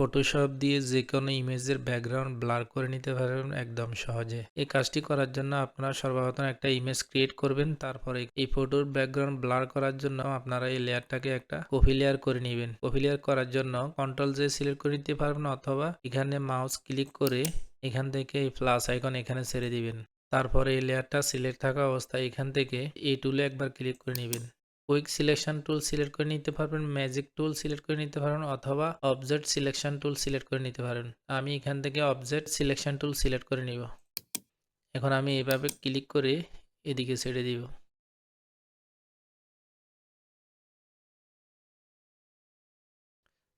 Photoshop দিয়ে যে কোনো ইমেজের ব্যাকগ্রাউন্ড ব্লার করে নিতে পারবেন একদম সহজে। এই কাজটি করার জন্য আপনারা সর্বপ্রথম একটা ইমেজ ক্রিয়েট করবেন, তারপরে এই ফটোর ব্যাকগ্রাউন্ড ব্লার করার জন্য আপনারা এই লেয়ারটাকে একটা কপি লেয়ার করে নেবেন। কপি লেয়ার করার জন্য কন্ট্রোল জে সিলেক্ট করে নিতে পারবেন অথবা এখানে মাউস ক্লিক করে এখান থেকে এই প্লাস আইকন এখানে ছেড়ে দিবেন। তারপরে এই লেয়ারটা সিলেক্ট থাকা অবস্থায় এখান থেকে এই টুলে একবার ক্লিক করে নেবেন। কুইক সিলেকশন টুল সিলেক্ট করে নিতে পারবেন, ম্যাজিক টুল সিলেক্ট করে নিতে পারবেন, অথবা অবজেক্ট সিলেকশন টুল সিলেক্ট করে নিতে পারবেন আমি এখান থেকে অবজেক্ট সিলেকশন টুল সিলেক্ট করে নিব। এখন আমি এভাবে ক্লিক করে এদিকে ছেড়ে দিব।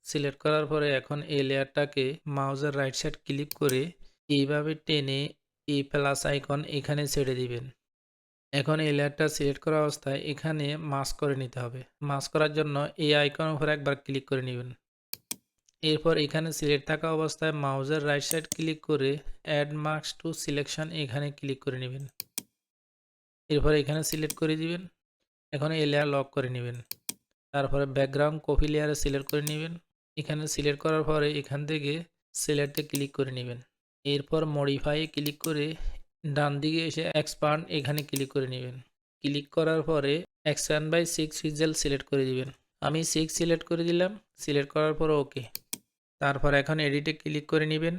সিলেক্ট করার পরে এখন এই লেয়ারটাকে মাউজের রাইট সাইড ক্লিক করে এইভাবে টেনে এই প্লাস আইকন এখানে ছেড়ে দিবেন। এখন এই লেয়ারটা সিলেক্ট করা অবস্থায় এখানে মাস্ক করে নিতে হবে। মাস্ক করার জন্য এই আইকন উপর একবার ক্লিক করে নেবেন। এরপর এখানে সিলেক্ট থাকা অবস্থায় মাউজের রাইট সাইড ক্লিক করে অ্যাড মার্কস টু সিলেকশন এখানে ক্লিক করে নেবেন। এরপর এখানে সিলেক্ট করে দিবেন। এখন এই লেয়ার লক করে নেবেন। তারপরে ব্যাকগ্রাউন্ড কপি লেয়ারে সিলেক্ট করে নেবেন। এখানে সিলেক্ট করার পরে এখান থেকে সিলেক্টে ক্লিক করে নেবেন। এরপর মডিফাইয়ে ক্লিক করে ডান দিকে এসে এক্সপান্ড এখানে ক্লিক করে নেবেন। ক্লিক করার পরে expand by six pixel select করে দিবেন। আমি সিক্স সিলেক্ট করে দিলাম সিলেক্ট করার পর ওকে তারপর এখন এডিটে ক্লিক করে নেবেন।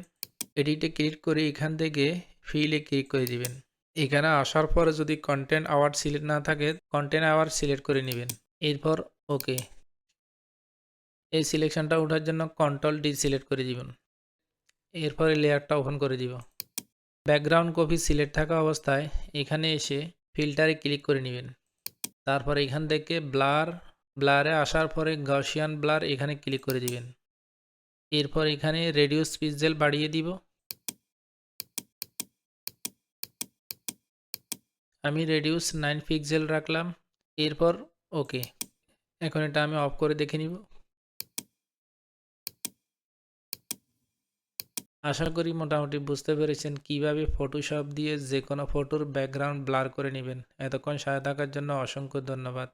এডিটে ক্লিক করে এখান থেকে ফিলে ক্লিক করে দিবেন। এখানে আসার পরে যদি কন্টেন্ট আওয়ার্ড সিলেক্ট না থাকে কন্টেন্ট আওয়ার্ড সিলেক্ট করে নেবেন। এরপর ওকে এই সিলেকশনটা ওঠার জন্য কন্ট্রোল ডি সিলেক্ট করে দিবেন। এরপরে লেয়ারটা ওপেন করে দিব। ব্যাকগ্রাউন্ড কপি সিলেক্ট থাকা অবস্থায় এখানে এসে ফিল্টারে ক্লিক করে নেবেন। তারপর এখান থেকে ব্লার, ব্লারে আসার পরে গাউসিয়ান ব্লার এখানে ক্লিক করে দিবেন। এরপর এখানে রেডিউস পিক্সেল বাড়িয়ে দিব। আমি রেডিউস নাইন পিক্সেল রাখলাম। এরপর ওকে। এখন এটা আমি অফ করে দেখে নিব। আশা করি মোটামুটি বুঝতে পেরেছেন কীভাবে ফটোশপ দিয়ে যে কোনো ফটোর ব্যাকগ্রাউন্ড ব্লার করে নেবেন। এতক্ষণ সাথে থাকার জন্য অসংখ্য ধন্যবাদ।